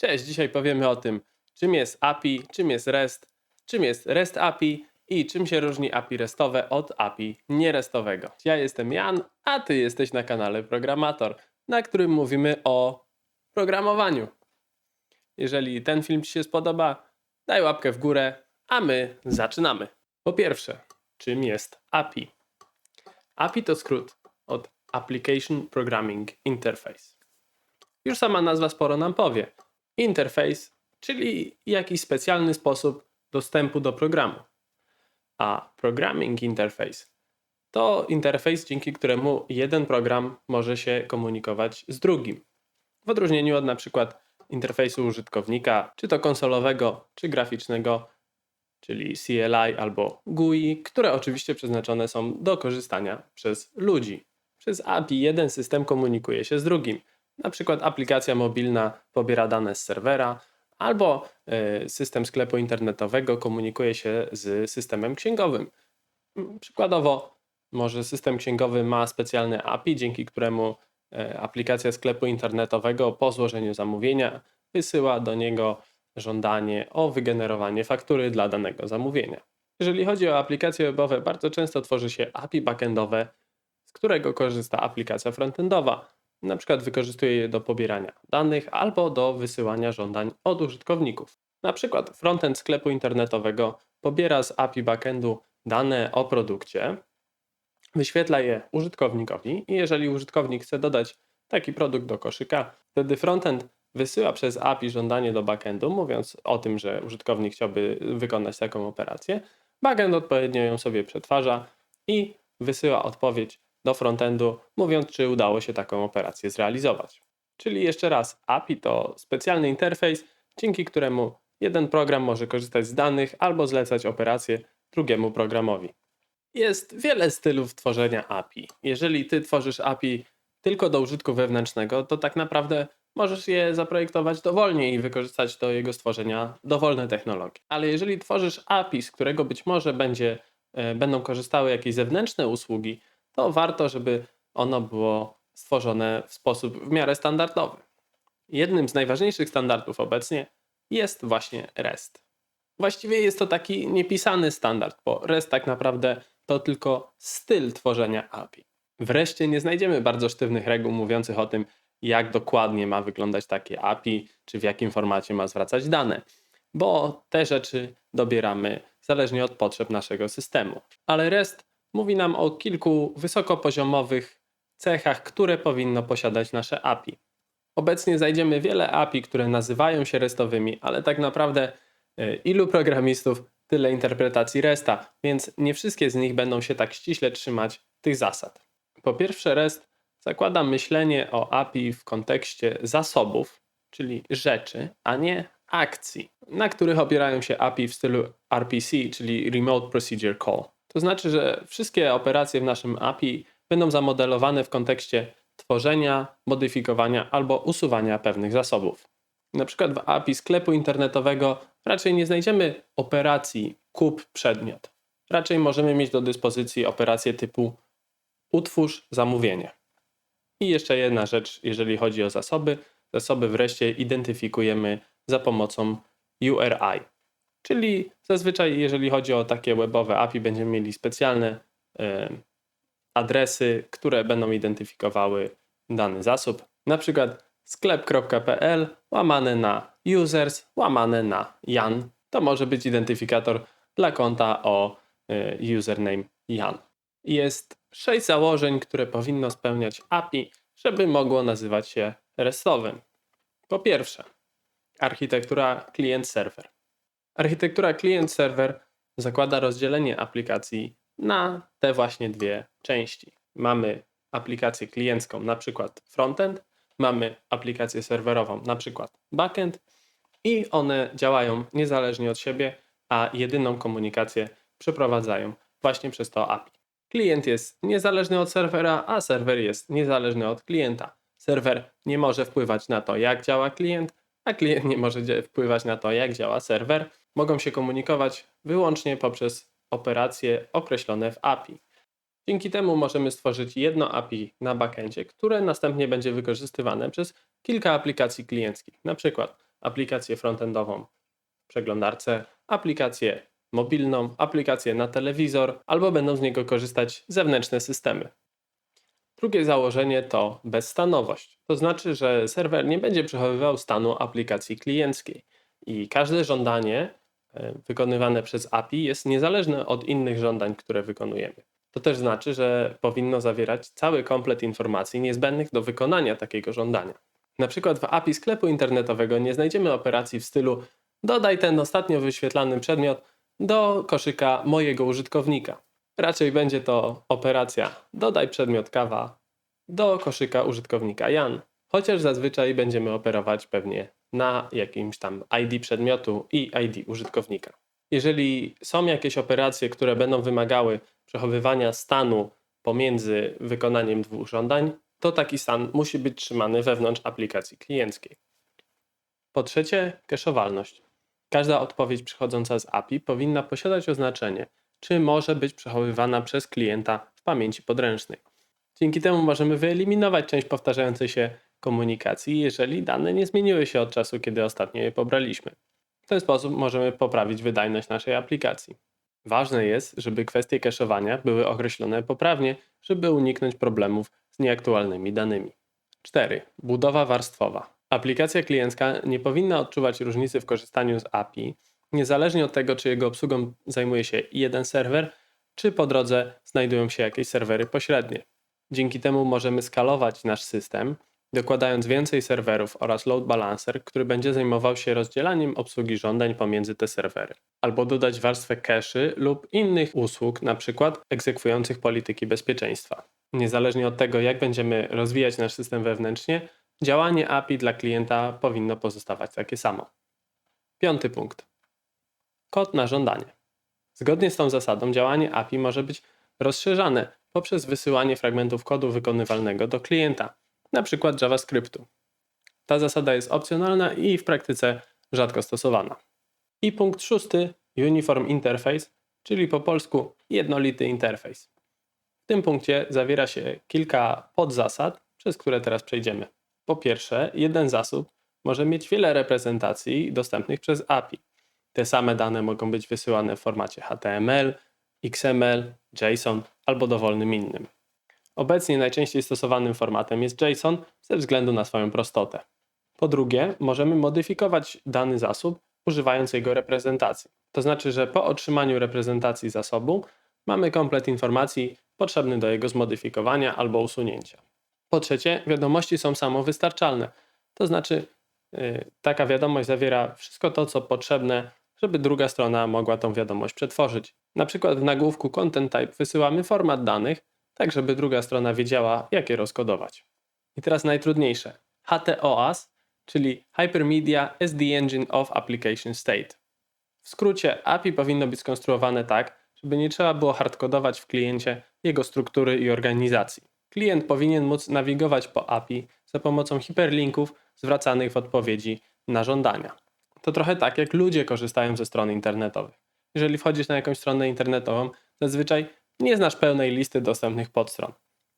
Cześć, dzisiaj powiemy o tym, czym jest API, czym jest REST, czym jest REST API i czym się różni API RESTowe od API nierestowego. Ja jestem Jan, a ty jesteś na kanale Programator, na którym mówimy o programowaniu. Jeżeli ten film ci się spodoba, daj łapkę w górę, a my zaczynamy. Po pierwsze, czym jest API? API to skrót od Application Programming Interface. Już sama nazwa sporo nam powie. Interface, czyli jakiś specjalny sposób dostępu do programu. A Programming Interface to interfejs, dzięki któremu jeden program może się komunikować z drugim. W odróżnieniu od na przykład interfejsu użytkownika, czy to konsolowego, czy graficznego, czyli CLI albo GUI, które oczywiście przeznaczone są do korzystania przez ludzi. Przez API jeden system komunikuje się z drugim. Na przykład aplikacja mobilna pobiera dane z serwera, albo y, system sklepu internetowego komunikuje się z systemem księgowym. Mm, Przykładowo, może system księgowy ma specjalne API, dzięki któremu e, aplikacja sklepu internetowego po złożeniu zamówienia wysyła do niego żądanie o wygenerowanie faktury dla danego zamówienia. Jeżeli chodzi o aplikacje webowe, bardzo często tworzy się API backendowe, z którego korzysta aplikacja frontendowa. Na przykład wykorzystuje je do pobierania danych albo do wysyłania żądań od użytkowników. Na przykład frontend sklepu internetowego pobiera z API backendu dane o produkcie, wyświetla je użytkownikowi i jeżeli użytkownik chce dodać taki produkt do koszyka, wtedy frontend wysyła przez API żądanie do backendu, mówiąc o tym, że użytkownik chciałby wykonać taką operację. Backend odpowiednio ją sobie przetwarza i wysyła odpowiedź do frontendu, mówiąc, czy udało się taką operację zrealizować. Czyli jeszcze raz, API to specjalny interfejs, dzięki któremu jeden program może korzystać z danych albo zlecać operację drugiemu programowi. Jest wiele stylów tworzenia API. Jeżeli ty tworzysz API tylko do użytku wewnętrznego, to tak naprawdę możesz je zaprojektować dowolnie i wykorzystać do jego stworzenia dowolne technologie. Ale jeżeli tworzysz API, z którego być może będzie, e, będą korzystały jakieś zewnętrzne usługi, to warto, żeby ono było stworzone w sposób w miarę standardowy. Jednym z najważniejszych standardów obecnie jest właśnie REST. Właściwie jest to taki niepisany standard, bo REST tak naprawdę to tylko styl tworzenia API. Wreszcie nie znajdziemy bardzo sztywnych reguł mówiących o tym, jak dokładnie ma wyglądać takie API, czy w jakim formacie ma zwracać dane, bo te rzeczy dobieramy zależnie od potrzeb naszego systemu. Ale REST mówi nam o kilku wysokopoziomowych cechach, które powinno posiadać nasze API. Obecnie znajdziemy wiele API, które nazywają się RESTowymi, ale tak naprawdę y, ilu programistów, tyle interpretacji RESTA, więc nie wszystkie z nich będą się tak ściśle trzymać tych zasad. Po pierwsze, REST zakłada myślenie o API w kontekście zasobów, czyli rzeczy, a nie akcji, na których opierają się API w stylu RPC, czyli Remote Procedure Call. To znaczy, że wszystkie operacje w naszym API będą zamodelowane w kontekście tworzenia, modyfikowania albo usuwania pewnych zasobów. Na przykład w API sklepu internetowego raczej nie znajdziemy operacji kup przedmiot. Raczej możemy mieć do dyspozycji operacje typu utwórz zamówienie. I jeszcze jedna rzecz, jeżeli chodzi o zasoby. Zasoby wreszcie identyfikujemy za pomocą URI. Czyli zazwyczaj, jeżeli chodzi o takie webowe API, będziemy mieli specjalne e, adresy, które będą identyfikowały dany zasób. Na przykład sklep.pl łamane na users łamane na Jan. To może być identyfikator dla konta o e, username Jan. Jest sześć założeń, które powinno spełniać API, żeby mogło nazywać się RESTowym. Po pierwsze, architektura klient-serwer. Architektura klient-serwer zakłada rozdzielenie aplikacji na te właśnie dwie części. Mamy aplikację kliencką, na przykład frontend, mamy aplikację serwerową, na przykład backend i one działają niezależnie od siebie, a jedyną komunikację przeprowadzają właśnie przez to API. Klient jest niezależny od serwera, a serwer jest niezależny od klienta. Serwer nie może wpływać na to, jak działa klient, a klient nie może wpływać na to, jak działa serwer. Mogą się komunikować wyłącznie poprzez operacje określone w API. Dzięki temu możemy stworzyć jedno API na backendzie, które następnie będzie wykorzystywane przez kilka aplikacji klienckich, przykład aplikację frontendową w przeglądarce, aplikację mobilną, aplikację na telewizor, albo będą z niego korzystać zewnętrzne systemy. Drugie założenie to bezstanowość. To znaczy, że serwer nie będzie przechowywał stanu aplikacji klienckiej i każde żądanie wykonywane przez API jest niezależne od innych żądań, które wykonujemy. To też znaczy, że powinno zawierać cały komplet informacji niezbędnych do wykonania takiego żądania. Na przykład w API sklepu internetowego nie znajdziemy operacji w stylu dodaj ten ostatnio wyświetlany przedmiot do koszyka mojego użytkownika. Raczej będzie to operacja dodaj przedmiot kawa do koszyka użytkownika Jan. Chociaż zazwyczaj będziemy operować pewnie na jakimś tam ID przedmiotu i ID użytkownika. Jeżeli są jakieś operacje, które będą wymagały przechowywania stanu pomiędzy wykonaniem dwóch żądań, to taki stan musi być trzymany wewnątrz aplikacji klienckiej. Po trzecie, keszowalność. Każda odpowiedź przychodząca z API powinna posiadać oznaczenie, czy może być przechowywana przez klienta w pamięci podręcznej. Dzięki temu możemy wyeliminować część powtarzającej się komunikacji, jeżeli dane nie zmieniły się od czasu, kiedy ostatnio je pobraliśmy. W ten sposób możemy poprawić wydajność naszej aplikacji. Ważne jest, żeby kwestie cache'owania były określone poprawnie, żeby uniknąć problemów z nieaktualnymi danymi. 4. Budowa warstwowa. Aplikacja kliencka nie powinna odczuwać różnicy w korzystaniu z API, niezależnie od tego, czy jego obsługą zajmuje się jeden serwer, czy po drodze znajdują się jakieś serwery pośrednie. Dzięki temu możemy skalować nasz system, dokładając więcej serwerów oraz load balancer, który będzie zajmował się rozdzielaniem obsługi żądań pomiędzy te serwery, albo dodać warstwę cache lub innych usług, np. egzekwujących polityki bezpieczeństwa. Niezależnie od tego, jak będziemy rozwijać nasz system wewnętrznie, działanie API dla klienta powinno pozostawać takie samo. Piąty punkt. Kod na żądanie. Zgodnie z tą zasadą działanie API może być rozszerzane poprzez wysyłanie fragmentów kodu wykonywalnego do klienta, np. JavaScriptu. Ta zasada jest opcjonalna i w praktyce rzadko stosowana. I punkt szósty, Uniform Interface, czyli po polsku jednolity interfejs. W tym punkcie zawiera się kilka podzasad, przez które teraz przejdziemy. Po pierwsze, jeden zasób może mieć wiele reprezentacji dostępnych przez API. Te same dane mogą być wysyłane w formacie HTML, XML, JSON albo dowolnym innym. Obecnie najczęściej stosowanym formatem jest JSON ze względu na swoją prostotę. Po drugie, możemy modyfikować dany zasób używając jego reprezentacji. To znaczy, że po otrzymaniu reprezentacji zasobu mamy komplet informacji potrzebny do jego zmodyfikowania albo usunięcia. Po trzecie, wiadomości są samowystarczalne. To znaczy, yy, taka wiadomość zawiera wszystko to, co potrzebne, żeby druga strona mogła tą wiadomość przetworzyć. Na przykład w nagłówku Content Type wysyłamy format danych, tak żeby druga strona wiedziała, jak je rozkodować. I teraz najtrudniejsze. HTOAS, czyli Hypermedia as the Engine of Application State. W skrócie, API powinno być skonstruowane tak, żeby nie trzeba było hardkodować w kliencie jego struktury i organizacji. Klient powinien móc nawigować po API za pomocą hiperlinków zwracanych w odpowiedzi na żądania. To trochę tak, jak ludzie korzystają ze stron internetowych. Jeżeli wchodzisz na jakąś stronę internetową, zazwyczaj nie znasz pełnej listy dostępnych podstron.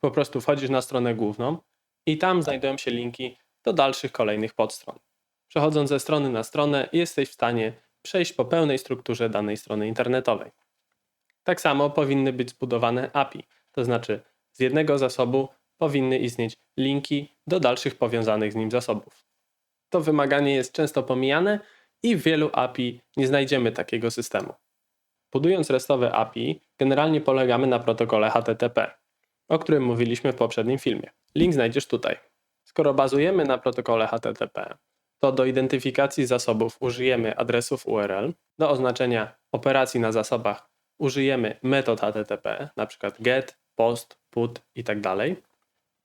Po prostu wchodzisz na stronę główną i tam znajdują się linki do dalszych kolejnych podstron. Przechodząc ze strony na stronę, jesteś w stanie przejść po pełnej strukturze danej strony internetowej. Tak samo powinny być zbudowane API, to znaczy z jednego zasobu powinny istnieć linki do dalszych powiązanych z nim zasobów. To wymaganie jest często pomijane i w wielu API nie znajdziemy takiego systemu. Budując restowe API, generalnie polegamy na protokole HTTP, o którym mówiliśmy w poprzednim filmie. Link znajdziesz tutaj. Skoro bazujemy na protokole HTTP, to do identyfikacji zasobów użyjemy adresów URL, do oznaczenia operacji na zasobach użyjemy metod HTTP, np. get, post, put itd.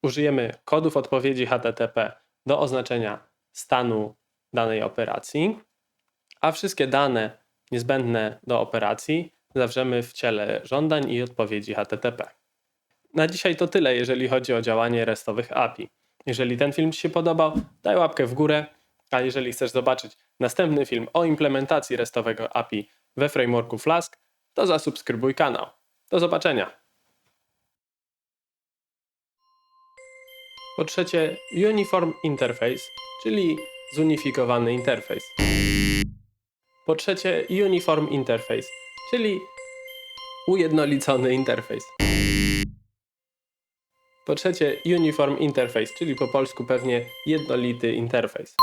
Użyjemy kodów odpowiedzi HTTP do oznaczenia stanu danej operacji, a wszystkie dane niezbędne do operacji zawrzemy w ciele żądań i odpowiedzi HTTP. Na dzisiaj to tyle, jeżeli chodzi o działanie restowych API. Jeżeli ten film Ci się podobał, daj łapkę w górę, a jeżeli chcesz zobaczyć następny film o implementacji restowego API we frameworku Flask, to zasubskrybuj kanał. Do zobaczenia. Po trzecie, Uniform Interface, czyli zunifikowany interfejs. Po trzecie, Uniform Interface, czyli ujednolicony interfejs. Po trzecie, Uniform Interface, czyli po polsku pewnie jednolity interfejs.